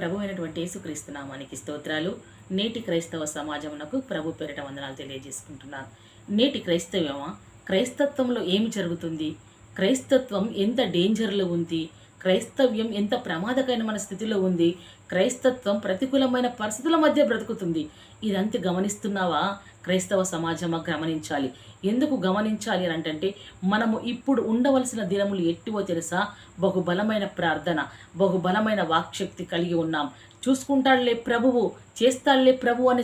ప్రభు అయినటువంటి యేసుక్రీస్తు నామానికి స్తోత్రాలు. నేటి క్రైస్తవ సమాజమునకు ప్రభు పేరిట వందనాలు తెలియజేసుకుంటున్నాను నేటి క్రైస్తవ్యమా క్రైస్తత్వంలో ఏమి జరుగుతుంది? క్రైస్తత్వం ఎంత డేంజర్లో ఉంది? క్రైస్తవ్యం ఎంత ప్రమాదకరమైన స్థితిలో ఉంది. క్రైస్తత్వం ప్రతికూలమైన పరిస్థితుల మధ్య బ్రతుకుతుంది. ఇదంతా గమనిస్తున్నావా? క్రైస్తవ సమాజమా గమనించాలి. ఎందుకు గమనించాలి అని అంటే మనము ఇప్పుడు ఉండవలసిన దినములు ఎట్టివో తెలుసా? బహుబలమైన ప్రార్థన బహుబలమైన వాక్శక్తి కలిగి ఉన్నాం. చూసుకుంటాడులే ప్రభువు చేస్తాడులే ప్రభు అని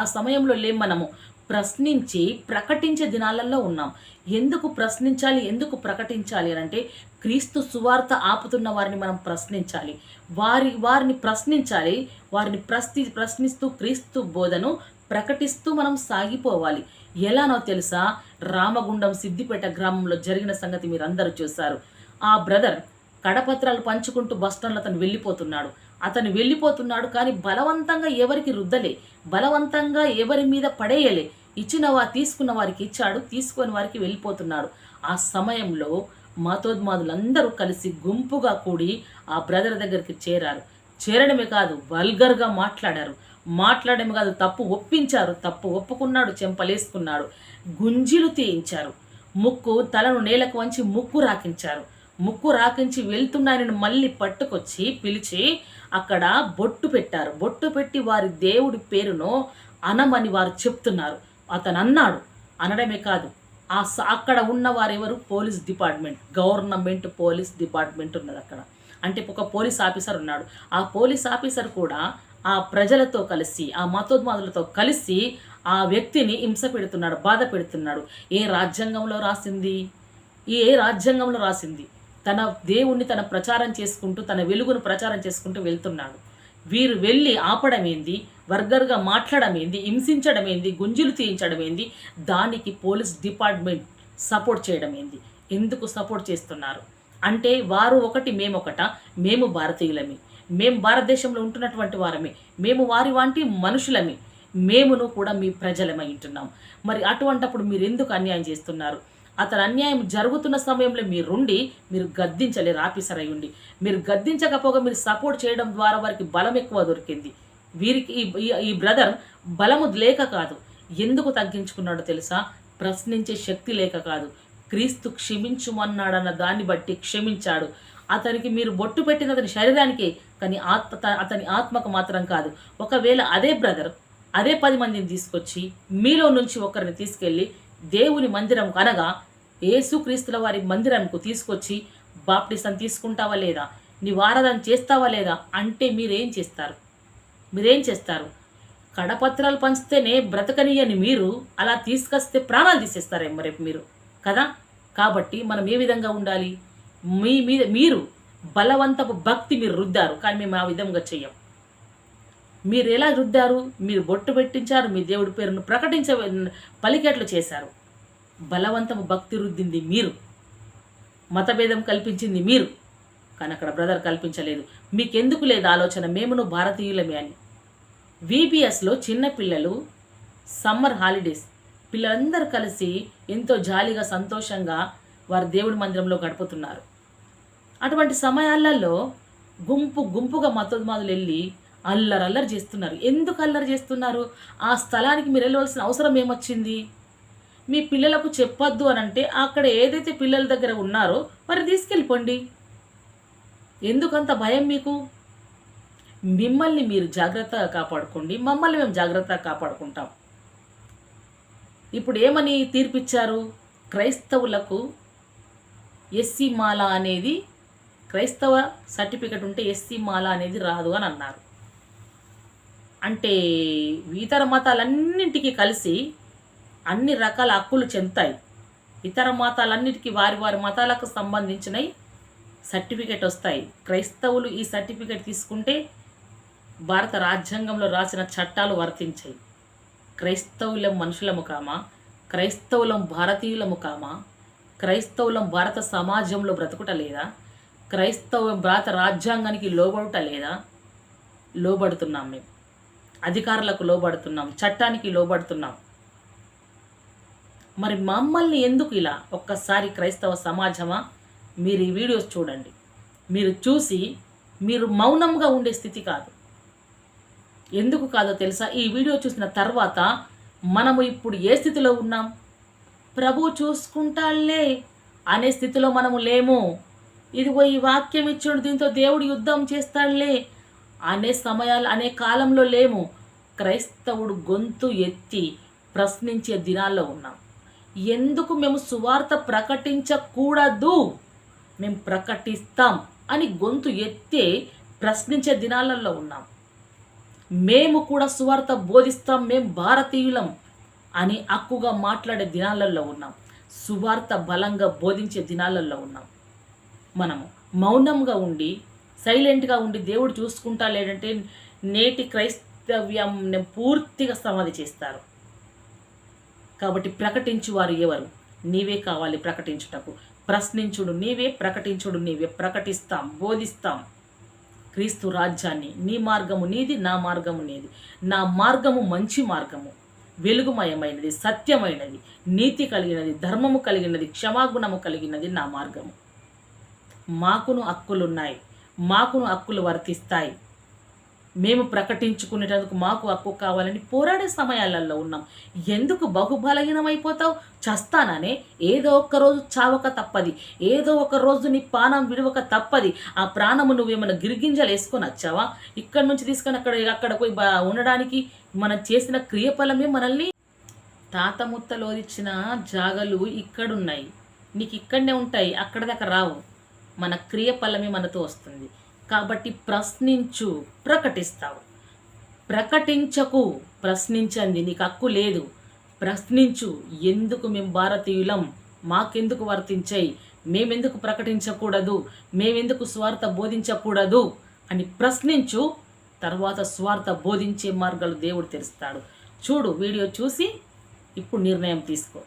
ఆ సమయంలో లేం మనము. ప్రశ్నించి ప్రకటించే దినాలలో ఉన్నాం. ఎందుకు ప్రశ్నించాలి? ఎందుకు ప్రకటించాలి అని అంటే క్రీస్తు సువార్త ఆపుతున్న వారిని మనం ప్రశ్నించాలి. వారి వారిని ప్రశ్నించాలి. వారిని ప్రశ్ని ప్రశ్నిస్తూ క్రీస్తు బోధను ప్రకటిస్తూ మనం సాగిపోవాలి. ఎలానో తెలుసా? రామగుండం సిద్దిపేట గ్రామంలో జరిగిన సంగతి మీరు అందరూ చూశారు. ఆ బ్రదర్ కడపత్రాలు పంచుకుంటూ బస్టాండ్లో అతను వెళ్ళిపోతున్నాడు. అతను వెళ్ళిపోతున్నాడు కానీ బలవంతంగా ఎవరికి రుద్దలే? బలవంతంగా ఎవరి మీద పడేయలే? ఇచ్చినవా తీసుకున్న వారికి ఇచ్చాడు తీసుకొని వారికి వెళ్ళిపోతున్నాడు. ఆ సమయంలో మతోన్మాదులందరూ కలిసి గుంపుగా కూడి ఆ బ్రదర్ దగ్గరికి చేరారు. చేరడమే కాదు వల్గర్గా మాట్లాడారు. మాట్లాడమే కాదు తప్పు ఒప్పించారు. తప్పు ఒప్పుకున్నాడు చెంపలేసుకున్నాడు. గుంజిలు తీయించారు. ముక్కు తలను నేలకు వంచి ముక్కు రాకించారు. ముక్కు రాకించి వెళ్తున్నాయని మళ్ళీ పట్టుకొచ్చి పిలిచి అక్కడ బొట్టు పెట్టారు. బొట్టు పెట్టి వారి దేవుడి పేరును అనమని వారు చెప్తున్నారు. అతను అన్నాడు అనడమే కాదు ఆ స- అక్కడ ఉన్నవారెవరు? Police department government police department ఉన్నది అక్కడ. అంటే ఒక పోలీస్ ఆఫీసర్ ఉన్నాడు. ఆ పోలీస్ ఆఫీసర్ కూడా ఆ ప్రజలతో కలిసి ఆ మతోన్మాదులతో కలిసి ఆ వ్యక్తిని హింస పెడుతున్నాడు బాధ పెడుతున్నాడు. ఏ రాజ్యాంగంలో రాసింది? ఏ రాజ్యాంగంలో రాసింది? తన దేవుణ్ణి తన ప్రచారం చేసుకుంటూ తన వెలుగును ప్రచారం చేసుకుంటూ వెళ్తున్నాడు. వీరు వెళ్ళి ఆపడం ఏంది వర్గర్గా మాట్లాడడం ఏంది హింసించడం ఏంది గుంజులు తీయించడం ఏంది దానికి పోలీస్ డిపార్ట్మెంట్ సపోర్ట్ చేయడం ఏంది ఎందుకు సపోర్ట్ చేస్తున్నారు? అంటే వారు ఒకటి మేము ఒకట మేము భారతీయులమే. మేము భారతదేశంలో ఉంటున్నటువంటి వారమే. మేము వారి వంటి మనుషులమే. మేమును కూడా మీ ప్రజలమై ఉంటున్నాం. మరి అటువంటప్పుడు మీరు ఎందుకు అన్యాయం చేస్తున్నారు? అతను అన్యాయం జరుగుతున్న సమయంలో మీరుండి మీరు గద్దించలేరు ఆఫీసర్ అయి ఉండి మీరు గద్దించకపోగా మీరు సపోర్ట్ చేయడం ద్వారా వారికి బలం ఎక్కువ దొరికింది. వీరికి ఈ- ఈ- బ్రదర్ బలము లేక కాదు. ఎందుకు తగ్గించుకున్నాడో తెలుసా? ప్రశ్నించే శక్తి లేక కాదు. క్రీస్తు క్షమించుమన్నాడన్న దాన్ని బట్టి క్షమించాడు. అతనికి మీరు బొట్టు పెట్టిన అతని శరీరానికి కానీ ఆత్మ అతని ఆత్మకు మాత్రం కాదు. ఒకవేళ అదే బ్రదర్ అదే పది మందిని తీసుకొచ్చి మీలో నుంచి ఒకరిని తీసుకెళ్ళి దేవుని మందిరం అనగా ఏసుక్రీస్తుల వారి మందిరంకు తీసుకొచ్చి బాప్టిసం తీసుకుంటావా లేదా? నీ చేస్తావా లేదా? అంటే మీరేం చేస్తారు? మీరేం చేస్తారు? కడపత్రాలు పంచితేనే బ్రతకనియని మీరు అలా తీసుకొస్తే ప్రాణాలు తీసేస్తారేమో రేపు మీరు కదా? కాబట్టి మనం ఏ విధంగా ఉండాలి? మీ మీద మీరు బలవంతపు భక్తి మీరు రుద్దారు. కానీ మేము ఆ విధంగా చెయ్యం. మీరు ఎలా రుద్దారు? మీరు బొట్టు పెట్టించారు మీ దేవుడి పేరును ప్రకటించ పలికేట్లు చేశారు. బలవంతము భక్తి రుద్దింది మీరు. మతభేదం కల్పించింది మీరు. కానీ అక్కడ బ్రదర్ కల్పించలేదు. మీకెందుకు లేదు ఆలోచన? మేమును భారతీయులమే అని. విబిఎస్లో చిన్నపిల్లలు సమ్మర్ హాలిడేస్ పిల్లలందరూ కలిసి ఎంతో జాలీగా సంతోషంగా వారు దేవుడి మందిరంలో గడుపుతున్నారు. అటువంటి సమయాలలో గుంపు గుంపుగా మతోన్మాదులు వెళ్ళి అల్లరి అల్లరి చేస్తున్నారు. ఎందుకు అల్లరి చేస్తున్నారు? ఆ స్థలానికి మీరు వెళ్ళవలసిన అవసరం ఏమొచ్చింది? మీ పిల్లలకు చెప్పొద్దు అని అంటే అక్కడ ఏదైతే పిల్లల దగ్గర ఉన్నారో మరి తీసుకెళ్ళిపోండి. ఎందుకంత భయం మీకు? మిమ్మల్ని మీరు జాగ్రత్తగా కాపాడుకోండి. మమ్మల్ని మేము జాగ్రత్తగా కాపాడుకుంటాం. ఇప్పుడు ఏమని తీర్పిచ్చారు? క్రైస్తవులకు ఎస్సీ మాల అనేది క్రైస్తవ సర్టిఫికెట్ ఉంటే ఎస్సీ మాల అనేది రాదు అని అన్నారు. అంటే ఇతర మతాలన్నింటికి కలిసి అన్ని రకాల హక్కులు చెందుతాయి. ఇతర మతాలన్నిటికీ వారి వారి మతాలకు సంబంధించినవి సర్టిఫికేట్ వస్తాయి. క్రైస్తవులు ఈ సర్టిఫికేట్ తీసుకుంటే భారత రాజ్యాంగంలో రాసిన చట్టాలు వర్తించాయి. క్రైస్తవులం మనుషులము కామా? క్రైస్తవులం భారతీయులము కామా? క్రైస్తవులం భారత సమాజంలో బ్రతుకుట లేదా? క్రైస్తవ భారత రాజ్యాంగానికి లోబడుట లేదా? లోబడుతున్నాం మేము. అధికారులకు లోబడుతున్నాం చట్టానికి లోబడుతున్నాం. మరి మమ్మల్ని ఎందుకు ఇలా ఒక్కసారి క్రైస్తవ సమాజమా? మీరు ఈ వీడియోస్ చూడండి. మీరు చూసి మీరు మౌనంగా ఉండే స్థితి కాదు. ఎందుకు కాదో తెలుసా? ఈ వీడియో చూసిన తర్వాత మనము ఇప్పుడు ఏ స్థితిలో ఉన్నాం? ప్రభు చూసుకుంటాలే అనే స్థితిలో మనము లేము. ఇదిగో ఈ వాక్యం ఇచ్చాడు దీంతో దేవుడు యుద్ధం చేస్తాడులే అనే సమయాలు అనే కాలంలో లేము. క్రైస్తవుడు గొంతు ఎత్తి ప్రశ్నించే దినాల్లో ఉన్నాం. ఎందుకు మేము సువార్త ప్రకటించకూడదు? మేము ప్రకటిస్తాం అని గొంతు ఎత్తే ప్రశ్నించే దినాలలో ఉన్నాం. మేము కూడా సువార్త బోధిస్తాం మేము భారతీయులం అని హక్కుగా మాట్లాడే దినాలలో ఉన్నాం. సువార్త బలంగా బోధించే దినాలలో ఉన్నాం. మనము మౌనంగా ఉండి సైలెంట్గా ఉండి దేవుడు చూసుకుంటా లేదంటే నేటి క్రైస్తవ్యం పూర్తిగా సమాధి చేస్తారు. కాబట్టి ప్రకటించు వారు ఎవరు? నీవే కావాలి ప్రకటించుటకు. ప్రశ్నించుడు నీవే ప్రకటించుడు నీవే. ప్రకటిస్తాం బోధిస్తాం. క్రీస్తు రాజ్యాన్ని నీ మార్గము నీది నా మార్గము నీది. నా మార్గము మంచి మార్గము. వెలుగుమయమైనది సత్యమైనది. నీతి కలిగినది ధర్మము కలిగినది క్షమాగుణము కలిగినది నా మార్గము. మాకును హక్కులున్నాయి. మాకును హక్కులు వర్తిస్తాయి. మేము ప్రకటించుకునేటందుకు మాకు హక్కు కావాలని పోరాడే సమయాలలో ఉన్నాం. ఎందుకు బహుబలహీనమైపోతావు? చస్తాననే. ఏదో ఒక్క రోజు చావక తప్పది. ఏదో ఒక రోజు నీ ప్రాణం విడవక తప్పది. ఆ ప్రాణము నువ్వేమైనా గిరిగింజలు వేసుకొని వచ్చావా? ఇక్కడ నుంచి తీసుకొని అక్కడ అక్కడ పోయి బా- ఉండడానికి మనం చేసిన క్రియఫలమే మనల్ని తాత ముత్తలో ఇచ్చిన జాగలు ఇక్కడున్నాయి. నీకు ఇక్కడనే ఉంటాయి. అక్కడ దాకా రావు. మన క్రియఫలమే మనతో వస్తుంది. కాబట్టి ప్రశ్నించు ప్రకటిస్తావు. ప్రకటించకు ప్రశ్నించండి నీకు హక్కు లేదు. ప్రశ్నించు ఎందుకు మేము భారతీయులం? మాకెందుకు వర్తించాయి? మేమెందుకు ప్రకటించకూడదు? మేమెందుకు స్వార్థ బోధించకూడదు? అని ప్రశ్నించు తర్వాత స్వార్థ బోధించే మార్గాలు దేవుడు తెరుస్తాడు. చూడు వీడియో చూసి ఇప్పుడు నిర్ణయం తీసుకో.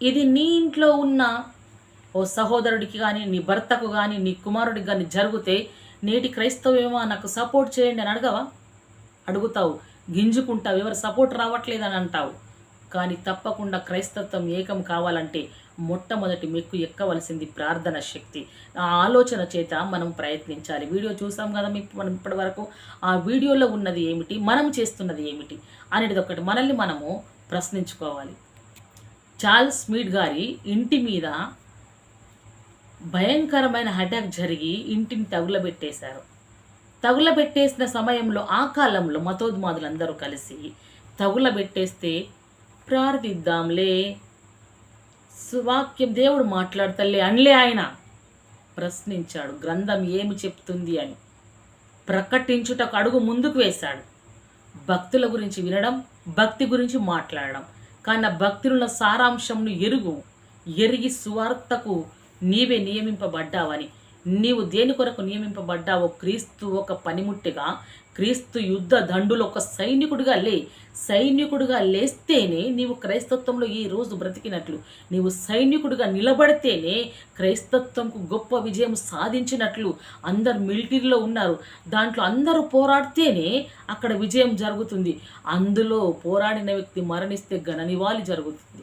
ఇది నీ ఇంట్లో ఉన్న ఓ సహోదరుడికి కానీ నీ భర్తకు కానీ నీ కుమారుడికి కానీ జరిగితే నేటి క్రైస్తవేమో నాకు సపోర్ట్ చేయండి అని అడగవా? అడుగుతావు. గింజుకుంటావు. ఎవరు సపోర్ట్ రావట్లేదని అంటావు. కానీ తప్పకుండా క్రైస్తత్వం ఏకం కావాలంటే మొట్టమొదటి మెక్కు ఎక్కవలసింది ప్రార్థన శక్తి. ఆ ఆలోచన చేత మనం ప్రయత్నించాలి. వీడియో చూసాం కదా మీకు మనం ఇప్పటి వరకు ఆ వీడియోలో ఉన్నది ఏమిటి? మనం చేస్తున్నది ఏమిటి? అనేది ఒకటి మనల్ని మనము ప్రశ్నించుకోవాలి. చార్ల్స్ మీడ్ గారి ఇంటి మీద భయంకరమైన అటాక్ జరిగి ఇంటిని తగులబెట్టేశారు. తగులబెట్టేసిన సమయంలో ఆ కాలంలో మతోద్మాదులందరూ కలిసి తగులబెట్టేస్తే ప్రార్థిద్దాంలే సువాక్యం దేవుడు మాట్లాడతలే అనిలే ఆయన. ప్రశ్నించాడు గ్రంథం ఏమి చెప్తుంది అని. ప్రకటించుటకు అడుగు ముందుకు వేశాడు. భక్తుల గురించి వినడం భక్తి గురించి మాట్లాడడం. కానీ భక్తుల సారాంశంను ఎరుగు ఎరిగి సువార్తకు నీవే నియమింపబడ్డావని. నీవు దేని కొరకు నియమింపబడ్డావో క్రీస్తు ఒక పనిముట్టిగా క్రీస్తు యుద్ధ దండులు ఒక సైనికుడిగా లే సైనికుడిగా లేస్తేనే నీవు క్రైస్తత్వంలో ఈ రోజు బ్రతికినట్లు. నీవు సైనికుడిగా నిలబడితేనే క్రైస్తత్వంకు గొప్ప విజయం సాధించినట్లు అందరు మిలిటరీలో ఉన్నారు. దాంట్లో అందరూ పోరాడితేనే అక్కడ విజయం జరుగుతుంది. అందులో పోరాడిన వ్యక్తి మరణిస్తే ఘన నివాళి జరుగుతుంది.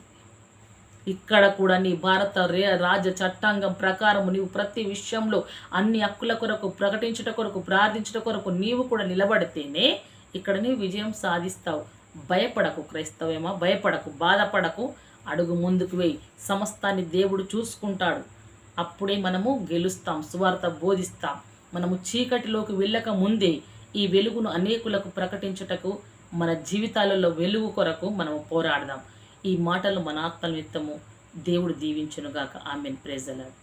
ఇక్కడ కూడా నీ భారత రే రాజ్య చట్టాంగం ప్రకారం నీవు ప్రతి విషయంలో అన్ని హక్కుల కొరకు ప్రకటించుట కొరకు ప్రార్థించుట కొరకు నీవు కూడా నిలబడితేనే ఇక్కడ నీవు విజయం సాధిస్తావు. భయపడకు క్రైస్తవేమా భయపడకు బాధపడకు. అడుగు ముందుకు వేయి. సమస్తాన్ని దేవుడు చూసుకుంటాడు. అప్పుడే మనము గెలుస్తాం సువార్త బోధిస్తాం. మనము చీకటిలోకి వెళ్ళక ముందే ఈ వెలుగును అనేకులకు ప్రకటించుటకు మన జీవితాలలో వెలుగు కొరకు మనము పోరాడదాం. ఈ మాటలు మన ఆత్మనిమిత్తము దేవుడు దీవించునుగాక. ఆమెన్. ప్రేజలాడు